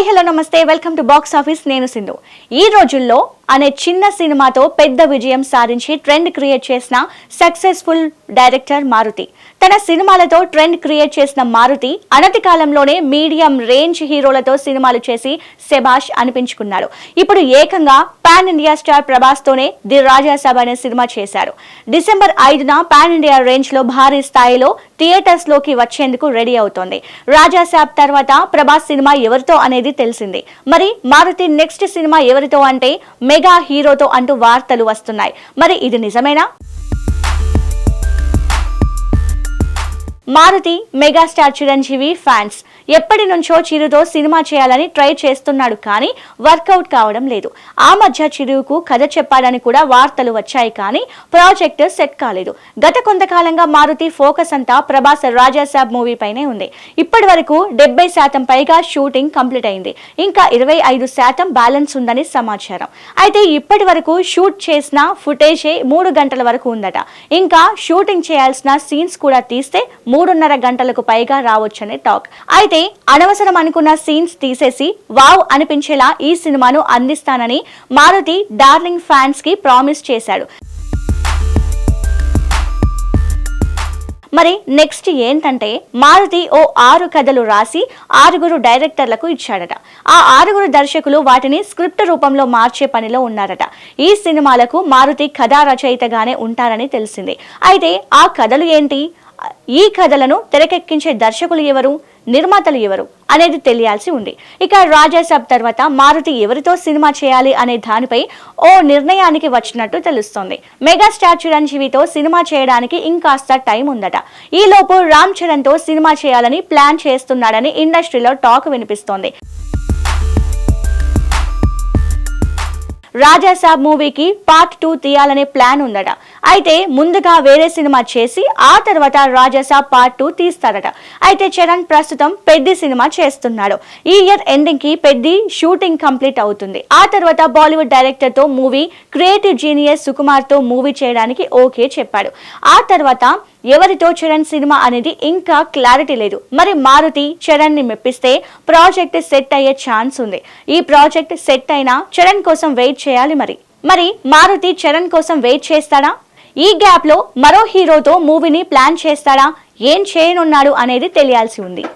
Hi hello నమస్తే. Welcome to box office. నేను సింధు. ఈ రోజుల్లో అనే చిన్న సినిమాతో పెద్ద విజయం సాధించి ట్రెండ్ క్రియేట్ చేసిన సక్సెస్ఫుల్ డైరెక్టర్ మారుతి. తన సినిమాలతో ట్రెండ్ క్రియేట్ చేసిన మారుతి అనతి కాలంలోనే మీడియం రేంజ్ హీరోలతో సినిమాలు చేసి సెబాష్ అనిపించుకున్నాడు. ఇప్పుడు ఏకంగా పాన్ ఇండియా స్టార్ ప్రభాస్ తోనే ది రాజాసాబ్ అనే సినిమా చేశారు. డిసెంబర్ ఐదున పాన్ ఇండియా రేంజ్లో భారీ స్థాయిలో థియేటర్స్లోకి వచ్చేందుకు రెడీ అవుతోంది. రాజాసాబ్ తర్వాత ప్రభాస్ సినిమా ఎవరితో అనేది తెలిసింది. మరి మారుతి నెక్స్ట్ సినిమా ఎవరితో అంటే మెగా హీరోతో అంటూ వార్తలు వస్తున్నాయి. మరి ఇది నిజమేనా? మారుతి మెగాస్టార్ చిరంజీవి ఫ్యాన్స్ ఎప్పటి నుంచో చిరుతో సినిమా చేయాలని ట్రై చేస్తున్నాడు కానీ వర్కౌట్ కావడం లేదు. ఆ మధ్య చిరుకు కథ చెప్పాడని కూడా వార్తలు వచ్చాయి కానీ ప్రాజెక్ట్ సెట్ కాలేదు. గత కొంతకాలంగా మారుతి ఫోకస్ అంతా ప్రభాస్ రాజాసాబ్ మూవీ పైనే ఉంది. ఇప్పటి వరకు డెబ్బై శాతం పైగా షూటింగ్ కంప్లీట్ అయింది. ఇంకా ఇరవై ఐదు శాతం బ్యాలెన్స్ ఉందని సమాచారం. అయితే ఇప్పటి వరకు షూట్ చేసిన ఫుటేజే మూడు గంటల వరకు ఉందట. ఇంకా షూటింగ్ చేయాల్సిన సీన్స్ కూడా తీస్తే మూడున్నర గంటలకు పైగా రావచ్చనే టాక్. అయితే అనవసరం అనుకున్న సీన్స్ తీసేసి వావ్ అనిపించేలా ఈ సినిమాను అందిస్తానని మారుతి డార్లింగ్ ఫ్యాన్స్కి ప్రామిస్ చేశాడు. మరి నెక్స్ట్ ఏంటంటే మారుతి ఓ ఆరు కథలు రాసి ఆరుగురు డైరెక్టర్లకు ఇచ్చాడట. ఆ ఆరుగురు దర్శకులు వాటిని స్క్రిప్ట్ రూపంలో మార్చే పనిలో ఉన్నారట. ఈ సినిమాలకు మారుతి కథా రచయితగానే ఉంటారని తెలిసింది. అయితే ఆ కథలు ఏంటి? ఈ కథలను తెరకెక్కించే దర్శకులు ఎవరు? నిర్మాతలు ఎవరు? అనేది తెలియాల్సి ఉంది. ఇక రాజాసాబ్ తర్వాత మారుతి ఎవరితో సినిమా చేయాలి అనే దానిపై ఓ నిర్ణయానికి వచ్చినట్టు తెలుస్తోంది. మెగాస్టార్ చిరంజీవితో సినిమా చేయడానికి ఇంకాస్త టైం ఉందట. ఈలోపు రామ్ చరణ్తో సినిమా చేయాలని ప్లాన్ చేస్తున్నాడని ఇండస్ట్రీలో టాక్ వినిపిస్తోంది. రాజాసాబ్ మూవీకి పార్ట్ టూ తీయాలనే ప్లాన్ ఉందట. అయితే ముందుగా వేరే సినిమా చేసి ఆ తర్వాత రాజస పార్ట్ టూ తీస్తారట. అయితే చరణ్ ప్రస్తుతం పెద్ది సినిమా చేస్తున్నాడు. ఈ ఇయర్ ఎండింగ్కి పెద్ది షూటింగ్ కంప్లీట్ అవుతుంది. ఆ తర్వాత బాలీవుడ్ డైరెక్టర్తో మూవీ క్రియేటివ్ జీనియస్ సుకుమార్తో మూవీ చేయడానికి ఓకే చెప్పాడు. ఆ తర్వాత ఎవరితో చరణ్ సినిమా అనేది ఇంకా క్లారిటీ లేదు. మరి మారుతి చరణ్ని మెప్పిస్తే ప్రాజెక్ట్ సెట్ అయ్యే ఛాన్స్ ఉంది. ఈ ప్రాజెక్ట్ సెట్ అయినా చరణ్ కోసం వెయిట్ చేయాలి మరి. మరి మారుతి చరణ్ కోసం వెయిట్ చేస్తాడా? ఈ గ్యాప్లో మరో హీరోతో మూవీని ప్లాన్ చేస్తాడా? ఏం చేయనున్నాడు అనేది తెలియాల్సి ఉంది.